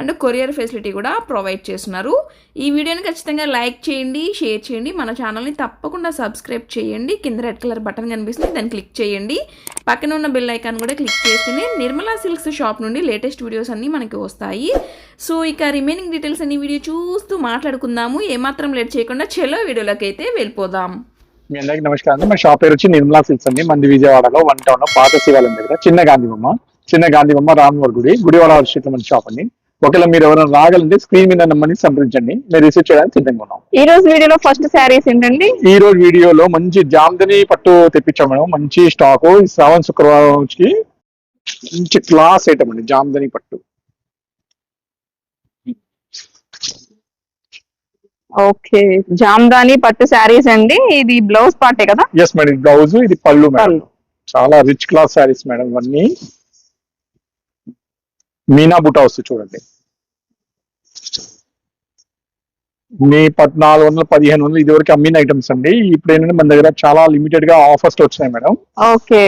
And courier facility కూడా provide చేస్తున్నారు. ఈ వీడియోని ఖచ్చితంగా లైక్ చేయండి షేర్ చేయండి. మన ఛానల్ని తప్పకుండా సబ్స్క్రైబ్ చేయండి. కింద రెడ్ కలర్ బటన్ కనిపిస్తుంది దాన్ని క్లిక్ చేయండి. పక్కన ఉన్న బెల్ ఐకాన్ కూడా క్లిక్ చేస్తేనే నిర్మలా సిల్క్స్ షాప్ నుండి లేటెస్ట్ వీడియోస్ అన్నీ మనకి వస్తాయి. సో ఇక రిమైనింగ్ డీటెయిల్స్ అన్ని వీడియో చూస్తూ మాట్లాడుకుందాము. ఏమాత్రం లేట్ చేయకుండా చెలో వీడియోలోకి అయితే వెళ్ళిపోదాం. మీ అందరికి నమస్కారం అండి. మా షాప్ పేరు వచ్చి నిర్మలా సిల్క్స్ అండి. మంది విజయవాడలో వన్ టౌన్ పాత శివాలయం దగ్గర. చిన్న గాంధీ బొమ్మ చిన్న గాంధీ బొమ్మ రామవర్ గుడి. గుడివాడ స్ట్రీట్ మన షాప్ అండి. ఒకవేళ మీరు ఎవరైనా రాగలంటే స్క్రీన్ మీద నెంబర్ని సంప్రదించండి. మేము రిసీవ్ చేయడానికి సిద్ధంగా ఉన్నాం. ఈ రోజు వీడియోలో ఫస్ట్ శారీస్ ఏంటండి? ఈ రోజు వీడియోలో మంచి జామ్దని పట్టు తెప్పించాం మేడం. మంచి స్టాక్ శ్రావణ శుక్రవారం నుంచి మంచి క్లాస్ ఐటమ్ అండి జామ్దని పట్టు. ఓకే. జామ్దాని పట్టు శారీస్ అండి. ఇది బ్లౌజ్ పార్టే కదా? ఎస్ మేడం బ్లౌజ్ ఇది పళ్ళు మేడం. చాలా రిచ్ క్లాస్ శారీస్ మేడం ఇవన్నీ. మీనా బుటా వస్తుంది చూడండి. మీ పద్నాలుగు వందల పదిహేను వందలు ఇది వరకు అమ్మిన ఐటమ్స్ అండి. ఇప్పుడు ఏంటంటే మన దగ్గర చాలా లిమిటెడ్గా ఆఫర్స్ వచ్చినాయి మేడం. ఓకే.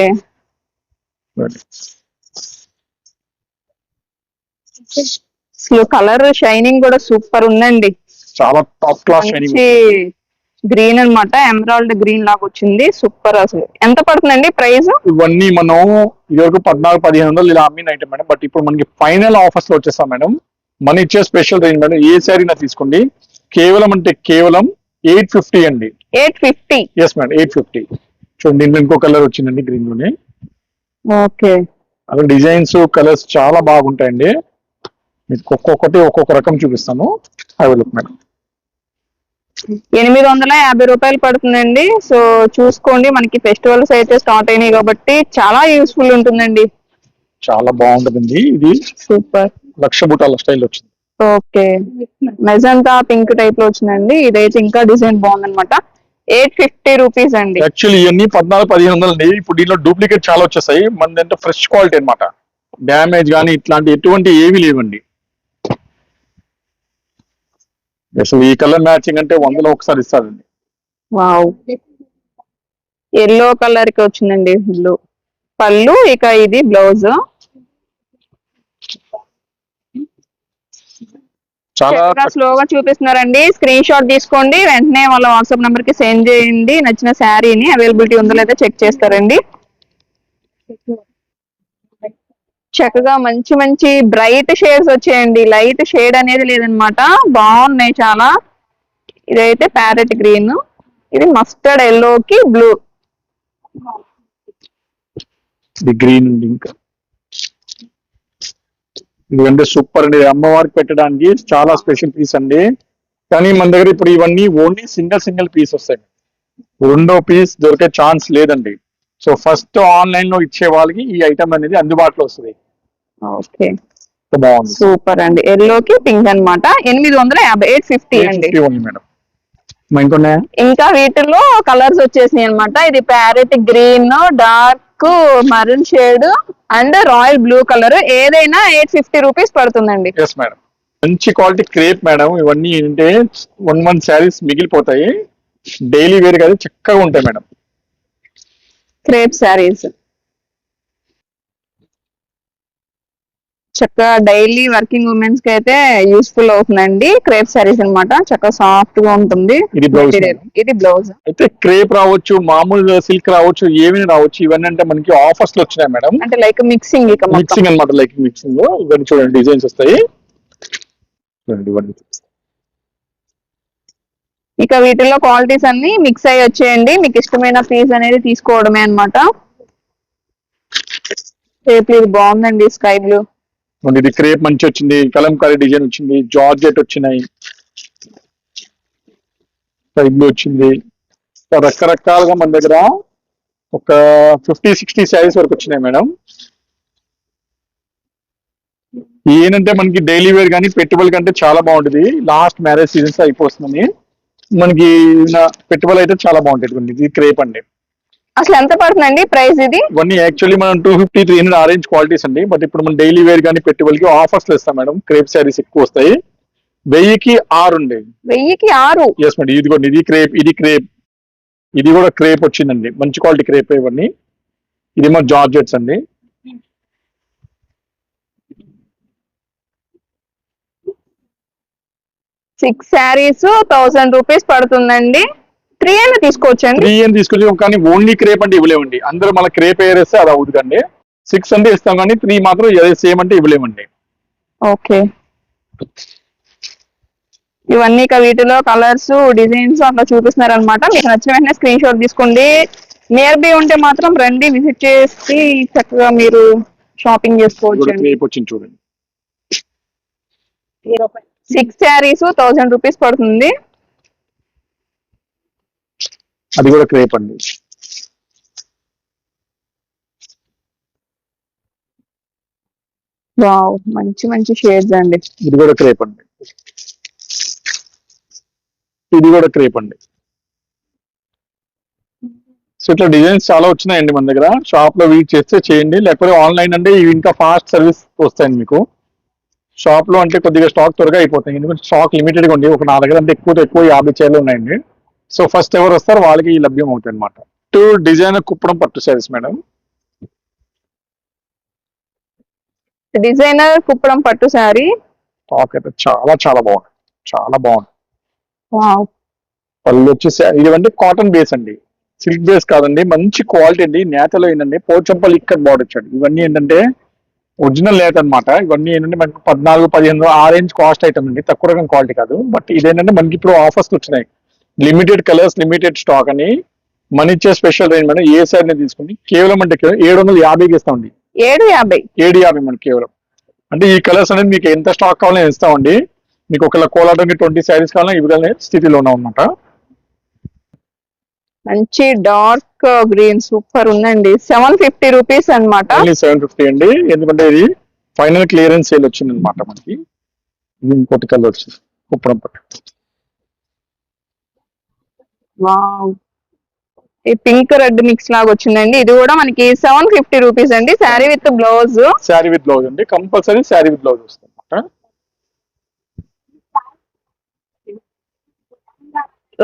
కలర్ షైనింగ్ కూడా సూపర్ ఉందండి. చాలా టాప్ క్లాస్ షైనింగ్ గ్రీన్ అన్నమాట ఎమరాల్డ్ గ్రీన్ లాగా వచ్చింది. సూపర్ అసలు. ఎంత పడుతుందండి ప్రైస్? ఇవన్నీ మనం ఇది వరకు పద్నాలుగు పదిహేను వందలు ఇలా అమ్మిన ఐటమ్ మేడం. బట్ ఇప్పుడు మనకి ఫైనల్ ఆఫర్స్లో వచ్చేస్తాం మేడం. మన ఇచ్చే స్పెషల్ రేంజ్ మేడం ఏ శారీ నా తీసుకోండి? కేవలం అంటే కేవలం ఎయిట్ ఫిఫ్టీ అండి. Eight fifty? Yes madam eight fifty. చూడండి దీంట్లో ఇంకో కలర్ వచ్చిందండి గ్రీన్లోనే. ఓకే. అలా డిజైన్స్ కలర్స్ చాలా బాగుంటాయండి. మీకు ఒక్కొక్కటి ఒక్కొక్క రకం చూపిస్తాను. అవైలబుల్ మేడం ఎనిమిది వందల యాభై రూపాయలు పడుతుందండి. సో చూసుకోండి మనకి ఫెస్టివల్స్ అయితే స్టార్ట్ అయినాయి కాబట్టి చాలా యూస్ఫుల్ ఉంటుందండి. చాలా బాగుంటుందండి ఇది. సూపర్. లక్ష బుటాల స్టైల్ వచ్చింది. ఓకే. మెజంతా పింక్ టైప్లో వచ్చిందండి. ఇదైతే ఇంకా డిజైన్ బాగుందన్నమాట. ఎయిట్ ఫిఫ్టీ రూపీస్ అండి. యాక్చువల్లీ ఇవన్నీ పద్నాలుగు పదిహేను వందలు అండి ఇప్పుడు దీంట్లో డూప్లికేట్ చాలా వచ్చేసాయి. మనది అంటే ఫ్రెష్ క్వాలిటీ అన్నమాట. డ్యామేజ్ కానీ ఇట్లాంటి ఎటువంటి ఏమీ లేవండి. అసలు ఈ కలర్ మ్యాచింగ్ అంటే వందలో ఒకసారి ఇస్తారండి. వావ్ ఎల్లో కలర్కి వచ్చిందండి బ్లూ పళ్ళు ఇక ఇది బ్లౌజ్ చాలా స్లోగా చూపిస్తున్నారండి. స్క్రీన్ షాట్ తీసుకోండి. వెంటనే వాళ్ళ వాట్సాప్ నెంబర్కి సెండ్ చేయండి. నచ్చిన శారీని అవైలబిలిటీ ఉందో లేదో చెక్ చేస్తారండి. చక్కగా మంచి మంచి బ్రైట్ షేడ్స్ వచ్చాయండి. లైట్ షేడ్ అనేది లేదనమాట బాగున్నాయి చాలా. ఇదైతే ప్యారెట్ గ్రీన్ ఇది మస్టర్డ్ ఎల్లోకి బ్లూ ఇది గ్రీన్ ఉంది ఇంకా. ఇదంటే సూపర్ అండి. అమ్మవారికి పెట్టడానికి చాలా స్పెషల్ పీస్ అండి. కానీ మన దగ్గర ఇప్పుడు ఇవన్నీ ఓన్లీ సింగిల్ సింగిల్ పీస్ వస్తాయి. రెండో పీస్ దొరికే ఛాన్స్ లేదండి. సో ఫస్ట్ ఆన్లైన్లో ఇచ్చే వాళ్ళకి ఈ ఐటమ్ అనేది అందుబాటులో వస్తుంది. ఓకే. సూపర్ అండి. ఎల్లోకి పింక్ అన్నమాట. ఎనిమిది వందల యాభై ఎయిట్ ఫిఫ్టీ అండి. 850 ఓన్లీ మేడం. ఇంకా వీటిలో కలర్స్ వచ్చేసినాయి అన్నమాట. ఇది parrot green dark maroon shade and royal blue colour. ఏదైనా ఎయిట్ ఫిఫ్టీ రూపీస్ పడుతుందండి. మంచి క్వాలిటీ క్రేప్ మేడం. ఇవన్నీ ఏంటంటే వన్ వన్ శారీస్ మిగిలిపోతాయి. డైలీ వేర్ కదా చక్కగా ఉంటాయి మేడం. క్రేప్ శారీస్. చక్కగా డైలీ వర్కింగ్ ఉమెన్స్కి అయితే యూస్ఫుల్ అవుతుందండి క్రేప్ శారీస్ అన్నమాట. చక్కగా సాఫ్ట్గా ఉంటుంది. ఇది బ్లౌజ్. ఇది బ్లౌజ్ అయితే క్రేప్ రావచ్చు మామూలు సిల్క్ రావచ్చు ఏమైనా రావచ్చు ఇవన్నీ అంటే మనకి ఆఫర్స్లో వచ్చినాయి మేడం. అంటే లైక్ మిక్సింగ్ మిక్సింగ్ అన్నమాట లైక్ మిక్సింగ్ ఇవన్నీ చూడండి డిజైన్స్ వస్తాయి. ఇక వీటిలో క్వాలిటీస్ అన్ని మిక్స్ అయ్యి వచ్చేయండి. మీకు ఇష్టమైన పీస్ అనేది తీసుకోవడమే అన్నమాట. రేపు ఇది బాగుందండి స్కై బ్లూ ఇది క్రేప్ మంచి వచ్చింది. కలంకారీ డిజైన్ వచ్చింది. జార్జెట్ వచ్చినాయి. స్కై వచ్చింది. రకరకాలుగా మన దగ్గర ఒక ఫిఫ్టీ సిక్స్టీ శారీస్ వరకు వచ్చినాయి మేడం. ఏంటంటే మనకి డైలీ వేర్ కానీ పెట్టుబడి కంటే చాలా బాగుంటుంది. లాస్ట్ మ్యారేజ్ సీజన్స్ అయిపోతుందని. మనకి పెట్టుబడి అయితే చాలా బాగుంటుంది ఇది క్రేప్ అండి. అసలు ఎంత పడుతుందండి ప్రైస్ ఇది? ఇవన్నీ యాక్చువల్లీ మనం two fifty three hundred orange qualities అండి. బట్ ఇప్పుడు మనం డైలీ వేర్ కానీ పెట్టుబడికి ఆఫర్స్ ఇస్తాం మేడం. క్రేప్ శారీస్ ఎక్కువ వస్తాయి. వెయ్యికి ఆరు ఉండే వెయ్యికి ఆరు? Yes madam. ఇది కూడా ఇది క్రేప్ ఇది క్రేప్. ఇది కూడా క్రేప్ వచ్చిందండి. మంచి క్వాలిటీ క్రేప్ ఇవన్నీ. ఇది మా జార్జెట్స్ అండి. సిక్స్ శారీస్ థౌసండ్ రూపీస్ పడుతుందండి. త్రీ అయినా తీసుకోవచ్చండి? త్రీ అని తీసుకొచ్చి కానీ ఓన్లీ క్రేప్ అంటే ఇవ్వలేమండి. అందరూ మళ్ళీ క్రేప్ వేరేస్తే అది అవుతుందండి. సిక్స్ అంటే ఇస్తాం కానీ త్రీ మాత్రం అదే సేమ్ అంటే ఇవ్వలేమండి. ఓకే. ఇవన్నీ ఇక వీటిలో కలర్స్ డిజైన్స్ అట్లా చూపిస్తున్నారు అనమాట మీకు నచ్చిన వెంటనే స్క్రీన్ షాట్ తీసుకోండి. నియర్ బై ఉంటే మాత్రం రండి విజిట్ చేసి చక్కగా మీరు షాపింగ్ చేసుకోవచ్చు చూడండి. సిక్స్ శారీస్ థౌసండ్ రూపీస్ పడుతుంది. అది కూడా క్రేప్ అండి. వావ్ మంచి మంచి షేడ్స్ అండి. ఇది కూడా క్రేప్ అండి. ఇది కూడా క్రేప్ అండి. సో ఇట్లా డిజైన్స్ చాలా వచ్చినాయండి మన దగ్గర. షాప్లో వీట్ చేస్తే చేయండి. లేకపోతే ఆన్లైన్ అంటే ఇవి ఇంకా ఫాస్ట్ సర్వీస్ వస్తాయండి మీకు. షాప్లో అంటే కొద్దిగా స్టాక్ త్వరగా అయిపోతాయి. ఎందుకంటే స్టాక్ లిమిటెడ్గా ఉంది. ఒక నా దగ్గర అంటే ఎక్కువ ఎక్కువ యాభై చీరలు ఉన్నాయండి. సో ఫస్ట్ ఎవరు వస్తారో వాళ్ళకి ఈ లభ్యం అవుతాయి అనమాట టూ డిజైన్ కుప్పడం పట్టు శారీస్ మేడం. డిజైనర్ కుప్పడం పట్టు శారీ స్టాక్ అయితే చాలా చాలా బాగుంది. చాలా బాగుంది. పళ్ళు వచ్చేసి ఇవంటే కాటన్ బేస్ అండి. సిల్క్ బేస్ కాదండి. మంచి క్వాలిటీ అండి. నేతలో ఏంటంటే పోచంపల్లి ఇక్కడ బార్డర్ వచ్చాడు. ఇవన్నీ ఏంటంటే ఒరిజినల్ నేత అన్నమాట. ఇవన్నీ ఏంటంటే మనకి పద్నాలుగు పదిహేను ఆరెంజ్ కాస్ట్ ఐటమ్ అండి. తక్కువ రకం క్వాలిటీ కాదు. బట్ ఇదేంటంటే మనకి ఇప్పుడు ఆఫర్స్ వచ్చినాయి. లిమిటెడ్ కలర్స్ లిమిటెడ్ స్టాక్ అని మన ఇచ్చే స్పెషల్ రేంజ్ మేడం ఏ సైడ్ తీసుకుని కేవలం అంటే కేవలం ఏడు వందల యాభైకి ఇస్తామండి. ఏడు యాభై. ఏడు యాభై మనకి కేవలం. అంటే ఈ కలర్స్ అనేది మీకు ఎంత స్టాక్ కావాలని ఇస్తామండి. మీకు ఒకవేళ కోలాటంకి ట్వంటీ శారీస్ కావాలని ఇవ్వగలనే స్థితిలో ఉన్నాం అన్నమాట మంచి డార్క్ గ్రీన్ సూపర్ ఉందండి. సెవెన్ ఫిఫ్టీ రూపీస్ అన్నమాట. ఓన్లీ సెవెన్ ఫిఫ్టీ అండి. ఎందుకంటే ఇది ఫైనల్ క్లియరెన్స్ సేల్ వచ్చింది అనమాట మనకి. ఇది ఇంకోటి కలర్ వచ్చింది కుప్పడం పట్టు. వావ్. ఈ పింక్ రెడ్ మిక్స్ లాగా వచ్చిందండి. ఇది కూడా మనకి సెవెన్ ఫిఫ్టీ రూపీస్ అండి. Sari with blouse. Sari with blouse అండి. కంపల్సరీ శారీ విత్ బ్లౌజ్ వస్తుంది అనమాట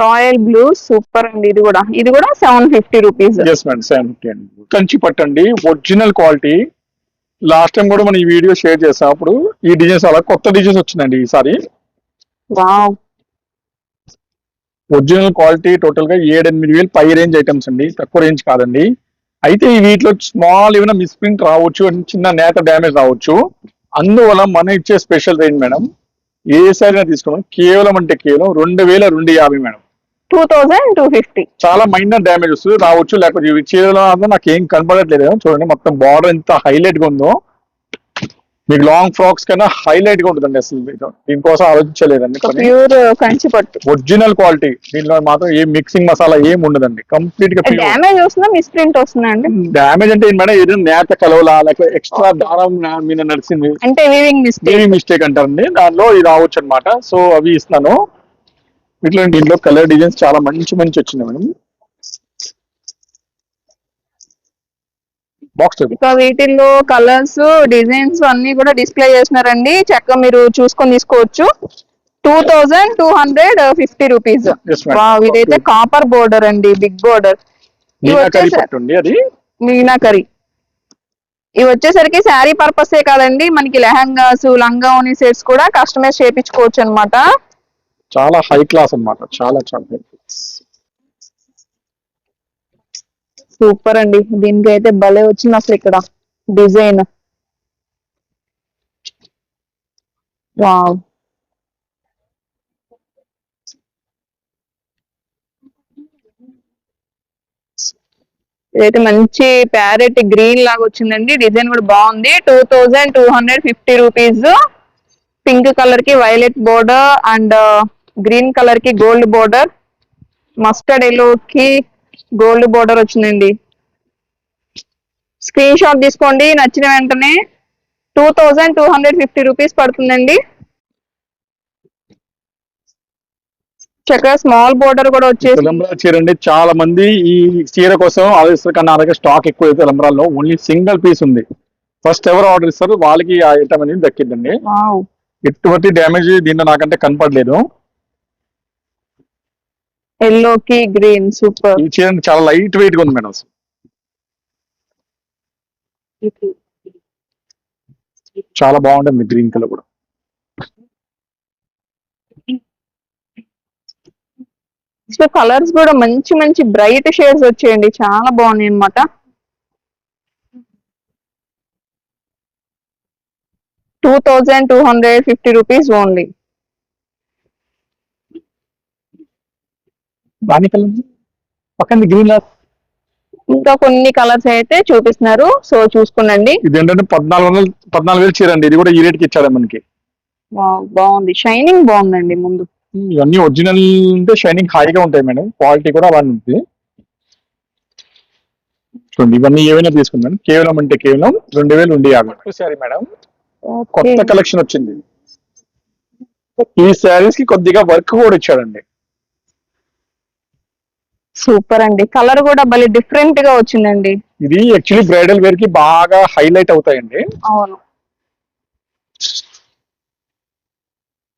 రాయల్ బ్లూ సూపర్ అండి. ఇది కూడా. ఇది కూడా seven fifty rupees. Yes madam seven fifty అండి. కంచి పట్టు అండి. ఒరిజినల్ క్వాలిటీ లాస్ట్ టైం కూడా మనం ఈ వీడియో షేర్ చేసాం. అప్పుడు ఈ డిజైన్స్ అలా కొత్త డిజైన్స్ వచ్చిందండి ఈసారి. వావ్ ఒరిజినల్ క్వాలిటీ టోటల్గా ఏడెనిమిది వేలు పై రేంజ్ ఐటమ్స్ అండి. తక్కువ రేంజ్ కాదండి. అయితే ఈ వీటిలో స్మాల్ ఏమైనా మిస్ప్రింట్ రావచ్చు చిన్న నేత డ్యామేజ్ రావచ్చు. అందువల్ల మన ఇచ్చే స్పెషల్ రేంజ్ మేడం ఏ సైజ్ తీసుకున్నాం కేవలం అంటే కేవలం రెండు వేల రెండు యాభై madam. Two thousand two fifty. చాలా మైనర్ డ్యామేజ్ వస్తుంది. రావచ్చు లేకపోతే చీరలో నాకు ఏం కనపడట్లేదు. చూడండి మొత్తం బార్డర్ ఎంత హైలైట్గా ఉందో. మీకు లాంగ్ ఫ్రాక్స్ కన్నా హైలైట్గా ఉంటుందండి అసలు మీకు. దీనికోసం ఆలోచించలేదండి ప్యూర్ కంచి పట్టు. ఒరిజినల్ క్వాలిటీ దీనిలో మాత్రం ఏ మిక్సింగ్ మసాలా ఏం ఉండదండి. కంప్లీట్గా డ్యామేజ్ వస్తుందా మిస్ప్రింట్ వస్తుందా అండి? డ్యామేజ్ అంటే ఏంటి మేడం ఏదైనా నేత కలవలా లేకపోతే ఎక్స్ట్రా దారం మీద నడిచింది. అంటే వీవింగ్ మిస్టేక్ దేవి మిస్టేక్ అంటారండి. దానిలో ఇది రావచ్చు అనమాట సో అవి ఇస్తాను. వీటిలో దీంట్లో కలర్ డిజైన్స్ చాలా మంచి మంచి వచ్చినాయి మేడం. వీటిల్లో కలర్స్ డిజైన్స్ అన్ని కూడా డిస్ప్లే చేస్తున్నారండి చక్కగా మీరు చూసుకొని తీసుకోవచ్చు. Two thousand two hundred fifty rupees ఇదైతే కాపర్ బోర్డర్ అండి బిగ్ బోర్డర్ మీనాకరి ఇవి వచ్చేసరికి శారీ పర్పసే కాదండి. మనకి లెహంగాస్ లంగా ఓని సెట్స్ కూడా కస్టమైజ్ చేయించుకోవచ్చు అన్నమాట చాలా హై క్లాస్ అన్నమాట. చాలా చాలా సూపర్ అండి. దీనికి అయితే భలే వచ్చింది అసలు ఇక్కడ డిజైన్. వావ్. ఇదైతే మంచి ప్యారెట్ గ్రీన్ లాగా వచ్చిందండి. డిజైన్ కూడా బాగుంది. Two thousand two hundred fifty rupees. Pink కలర్కి violet border and uh, green కలర్కి గోల్డ్ బోర్డర్. మస్టర్డ్ ఎల్లో కి గోల్డ్ బోర్డర్ వచ్చిందండి. స్క్రీన్ షాట్ తీసుకోండి నచ్చిన వెంటనే two thousand two hundred fifty rupees పడుతుందండి. చక్కగా స్మాల్ బోర్డర్ కూడా వచ్చేసి తెలంబ్రా చీర అండి చాలా మంది ఈ చీర కోసం ఆలోచిస్తారు కానీ నా దగ్గర స్టాక్ ఎక్కువ అయితే ఓన్లీ సింగిల్ పీస్ ఉంది. ఫస్ట్ ఎవరు ఆర్డర్ ఇస్తారు వాళ్ళకి ఆ ఐటమ్ అనేది దక్కిద్దండి. వావ్. ఎటువంటి డ్యామేజ్ దీంట్లో నాకంటే కనపడలేదు. ఎల్లోకి గ్రీన్ సూపర్. ఈ చీర చాలా లైట్ వెయిట్గా ఉంది మేడం. చాలా బాగుంటుంది గ్రీన్ కలర్ కూడా. సో కలర్స్ కూడా మంచి మంచి బ్రైట్ షేడ్స్ వచ్చేయండి. చాలా బాగున్నాయి అన్నమాట. Two thousand two hundred fifty rupees only. రాణి కలర్ పక్కన గ్రీన్ ఇంకా కొన్ని కలర్స్ అయితే చూపిస్తున్నారు. సో చూసుకునండి. ఇది ఏంటంటే పద్నాలుగు వందలు పద్నాలుగు వేలు చీర అండి. ఇది కూడా ఈ రేట్కి ఇచ్చారు మనకి. వావ్, బాగుంది. షైనింగ్ బాగుందండి ముందు. ఇవన్నీ ఒరిజినల్ అంటే షైనింగ్ హాయిగా ఉంటాయి మేడం. క్వాలిటీ కూడా అలానే ఉంది. చూడండి ఇవన్నీ ఏవైనా తీసుకుందాం. కేవలం అంటే కేవలం రెండు వేలు ఉండి యాభై. Sorry madam. కొత్త కలెక్షన్ వచ్చింది. ఈ శారీస్కి కొద్దిగా వర్క్ కూడా ఇచ్చాడండి. సూపర్ అండి. కలర్ కూడా భలే డిఫరెంట్గా వచ్చిందండి. ఇది యాక్చువల్లీ బ్రైడల్ వేర్కి బాగా హైలైట్ అవుతాయండి. అవును.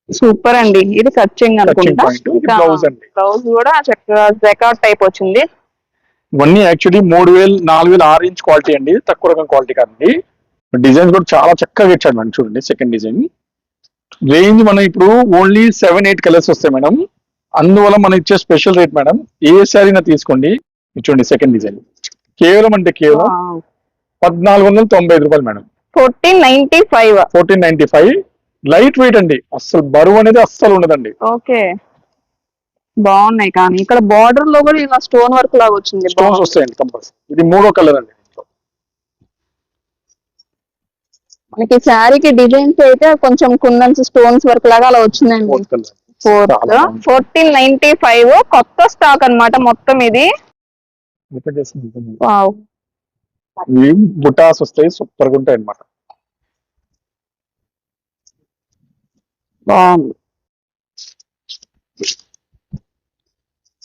సూపర్ అండి. ఇది కచ్చింగ్ అనుకుంటా. blouse అండి. బ్లౌజ్ కూడా చక్కగా జెకాట్ టైప్ వచ్చింది. ఇవన్నీ యాక్చువల్లీ మూడు వేలు నాలుగు వేలు ఆరు ఇంచ్ క్వాలిటీ అండి. తక్కువ రకం క్వాలిటీ కాదండి. డిజైన్స్ కూడా చాలా చక్కగా ఇచ్చాడు మేడం. చూడండి సెకండ్ డిజైన్ రేంజ్ మనం ఇప్పుడు ఓన్లీ సెవెన్ ఎయిట్ కలర్స్ వస్తాయి మేడం. అందువల్ల మనం ఇచ్చే స్పెషల్ రేట్ మేడం ఏ శారీనా తీసుకోండి? ఇది చూడండి సెకండ్ డిజైన్ కేవలం అంటే కేవలం పద్నాలుగు వందల తొంభై ఐదు రూపాయలు madam fourteen ninety five fourteen ninety five light weight అండి. అస్సలు బరువు అనేది అస్సలు ఉండదండి. ఓకే. బాగున్నాయి కానీ ఇక్కడ బార్డర్లో కూడా ఇలా స్టోన్ వర్క్ లాగా వచ్చింది. స్టోన్స్ వస్తాయండి కంపల్సరీ ఇది మూడో కలర్ అండి మనకి శారీకి డిజైన్స్ అయితే కొంచెం కుందన్స్ స్టోన్స్ వర్క్ లాగా అలా వచ్చిందండి. ఫోర్త్. ఫోర్టీన్ నైన్టీ ఫైవ్ కొత్త స్టాక్ అన్నమాట మొత్తం ఇది. బుటాస్ వస్తాయి? సూపర్గా ఉంటాయి అనమాట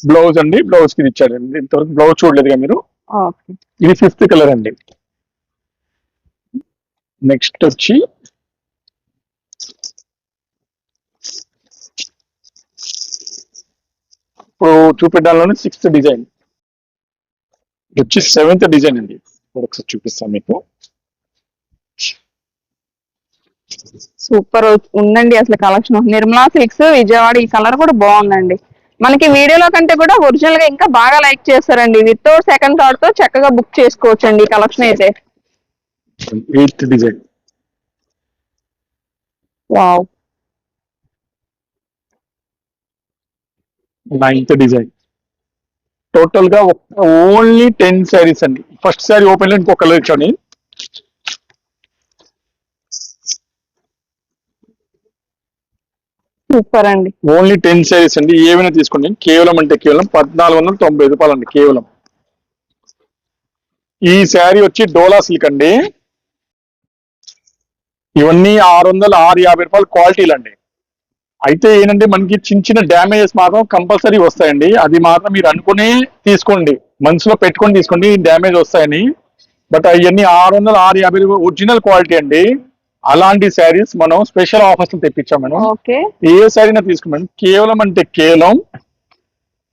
బ్లౌజ్ అండి బ్లౌజ్కి ఇచ్చారండి ఇంతవరకు బ్లౌజ్ చూడలేదుగా మీరు. ఇది ఫిఫ్త్ కలర్ అండి. నెక్స్ట్ వచ్చి ఇప్పుడు చూపించడంలోనే సిక్స్త్ డిజైన్ వచ్చి సెవెంత్ డిజైన్ అండి. ఇప్పుడు ఒకసారి చూపిస్తాను మీకు. సూపర్ ఉందండి అసలు కలెక్షన్ నిర్మలా సిల్క్స్ విజయవాడ ఈ కలర్ కూడా బాగుందండి. మనకి వీడియోలో కంటే కూడా ఒరిజినల్గా ఇంకా బాగా లైక్ చేస్తారండి. విత్ సెకండ్ థాట్తో చక్కగా బుక్ చేసుకోవచ్చు అండి ఈ కలెక్షన్ అయితే. Eighth design wow ninth design టోటల్గా ఓన్లీ టెన్ శారీస్ అండి. ఫస్ట్ శారీ ఓపెన్లో ఇంకో కలర్ ఇచ్చాను. సూపర్ అండి. ఓన్లీ టెన్ శారీస్ అండి. ఏమైనా తీసుకోండి. కేవలం అంటే కేవలం పద్నాలుగు వందల తొంభై రూపాయలు అండి. కేవలం. ఈ శారీ వచ్చి డోలా సిల్క్ అండి. ఇవన్నీ ఆరు వందల ఆరు యాభై రూపాయలు క్వాలిటీలు అండి. అయితే ఏంటంటే మనకి చిన్న చిన్న డ్యామేజెస్ మాత్రం కంపల్సరీ వస్తాయండి. అది మాత్రం మీరు అనుకుని తీసుకోండి. మనసులో పెట్టుకొని తీసుకోండి డ్యామేజ్ వస్తాయని. బట్ అవన్నీ ఆరు వందల ఆరు యాభై ఒరిజినల్ క్వాలిటీ అండి. అలాంటి శారీస్ మనం స్పెషల్ ఆఫర్స్ తెప్పించాం మేడం. ఏ సారీనా తీసుకోమేడం కేవలం అంటే కేవలం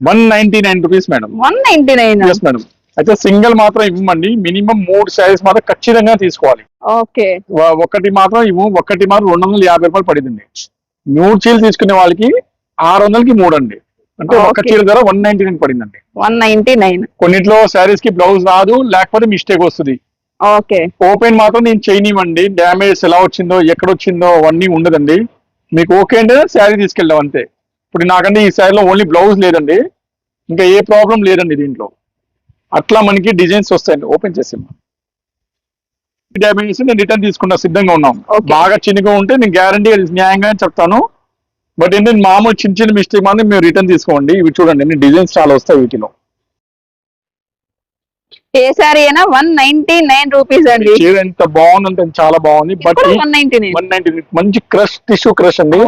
one ninety nine rupees madam. One ninety nine madam. అయితే సింగిల్ మాత్రం ఇవ్వమండి. మినిమం మూడు శారీస్ మాత్రం ఖచ్చితంగా తీసుకోవాలి. ఓకే. ఒకటి మాత్రం ఇవ్వు ఒకటి మాత్రం రెండు వందల యాభై రూపాయలు పడిందండి. మూడు చీరలు తీసుకునే వాళ్ళకి ఆరు వందలకి మూడు అండి అంటే ఒక. చీర ధర వన్ నైన్టీ నైన్ పడిందండి. One ninety nine. కొన్నిట్లో శారీస్కి బ్లౌజ్ రాదు లేకపోతే మిస్టేక్ వస్తుంది. ఓకే. ఓపెన్ మాత్రం నేను చేయనివ్వండి. డ్యామేజ్ ఎలా వచ్చిందో ఎక్కడ వచ్చిందో అవన్నీ ఉండదండి. మీకు ఓకే అంటే శారీ తీసుకెళ్ళాం అంతే. ఇప్పుడు నాకంటే ఈ శారీలో ఓన్లీ బ్లౌజ్ లేదండి. ఇంకా ఏ ప్రాబ్లం లేదండి దీంట్లో. అట్లా మనకి డిజైన్స్ వస్తాయండి. ఓపెన్ చేసి డ్యామేజ్ నేను రిటర్న్ తీసుకున్నా సిద్ధంగా ఉన్నాం. బాగా చిన్నగా ఉంటే నేను గ్యారంటీ న్యాయంగా చెప్తాను. బట్ ఏంటంటే మామూలు చిన్న చిన్న మిస్టేక్ మాత్రం మీరు రిటర్న్ తీసుకోండి. ఇవి చూడండి డిజైన్స్ చాలా వస్తాయి వీటిలో. ఏ సారీ అయినా వన్ నైన్టీ నైన్ రూపీస్ అండి ఎంత బాగుందంటే చాలా బాగుంది. But one ninety nine one ninety మంచి క్రష్ టిష్యూ క్రష్ అండి.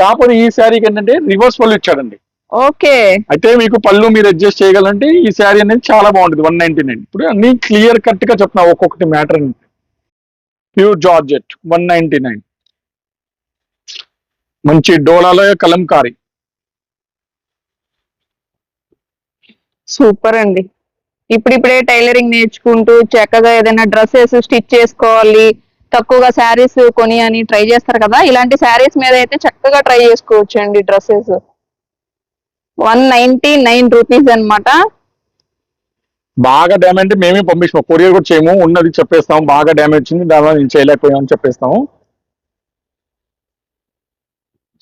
కాకపోతే ఈ శారీకి ఏంటంటే రివర్స్ పళ్ళు ఇచ్చాడండి. ఓకే. అయితే మీకు పళ్ళు మీరు అడ్జస్ట్ చేయగలంటే ఈ శారీ అనేది చాలా బాగుంటుంది వన్ నైన్టీ నైన్ ఇప్పుడు అన్ని క్లియర్ కట్గా చెప్తున్నా ఒక్కొక్కటి matter pure georgette one ninety nine. మంచి డోలాలో కలంకారీ. సూపర్ అండి. ఇప్పుడిప్పుడే టైలరింగ్ నేర్చుకుంటూ చక్కగా ఏదైనా డ్రెస్సెస్ స్టిచ్ చేసుకోవాలి. తక్కువగా శారీస్ కొని అని ట్రై చేస్తారు కదా ఇలాంటి శారీస్ మీద అయితే చక్కగా ట్రై చేసుకోవచ్చు అండి dresses. One ninety nine rupees అనమాట బాగా డ్యామేజ్ మేమే పంపిస్తాం కొరియర్ కూడా చేయము ఉన్నది చెప్పేస్తాం బాగా డ్యామేజ్ వచ్చింది దానివల్ల నేను చేయలేకపోయామని చెప్పేస్తాము.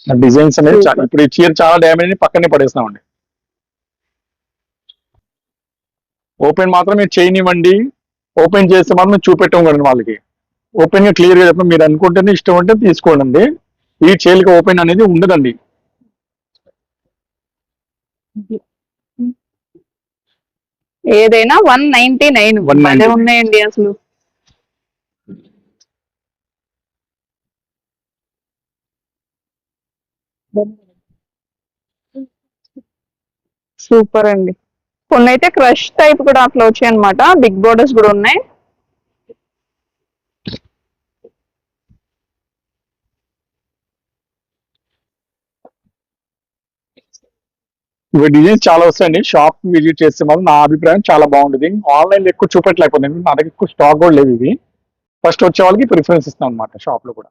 డిజైన్స్ అనేది ఇప్పుడు ఈ చీర చాలా డ్యామేజ్ పక్కనే పడేస్తామండి ఓపెన్ మాత్రం మీరు చేయనివ్వండి. ఓపెన్ చేస్తే మాత్రం చూపెట్టాం కదండి వాళ్ళకి. ఓపెన్గా క్లియర్గా చెప్పండి మీరు అనుకుంటేనే ఇష్టం ఉంటే తీసుకోండి. ఈ చేలికి ఓపెన్ అనేది ఉండదండి. ఏదైనా వన్ నైన్టీ నైన్. 199. ఉన్నాయండి అసలు. సూపర్ అండి. కొన్ని అయితే క్రష్ టైప్ కూడా అట్లా వచ్చాయి అనమాట బిగ్ బోర్డర్స్ కూడా ఉన్నాయి ఇవి డిజైన్స్ చాలా వస్తాయండి. షాప్ విజిట్ చేస్తే మాత్రం నా అభిప్రాయం చాలా బాగుంటుంది. ఆన్లైన్లో ఎక్కువ చూపెట్టలేకపోయింది నా దగ్గర ఎక్కువ స్టాక్ కూడా లేవు ఇవి. ఫస్ట్ వచ్చే వాళ్ళకి ప్రిఫరెన్స్ ఇస్తాం అనమాట షాప్లో కూడా.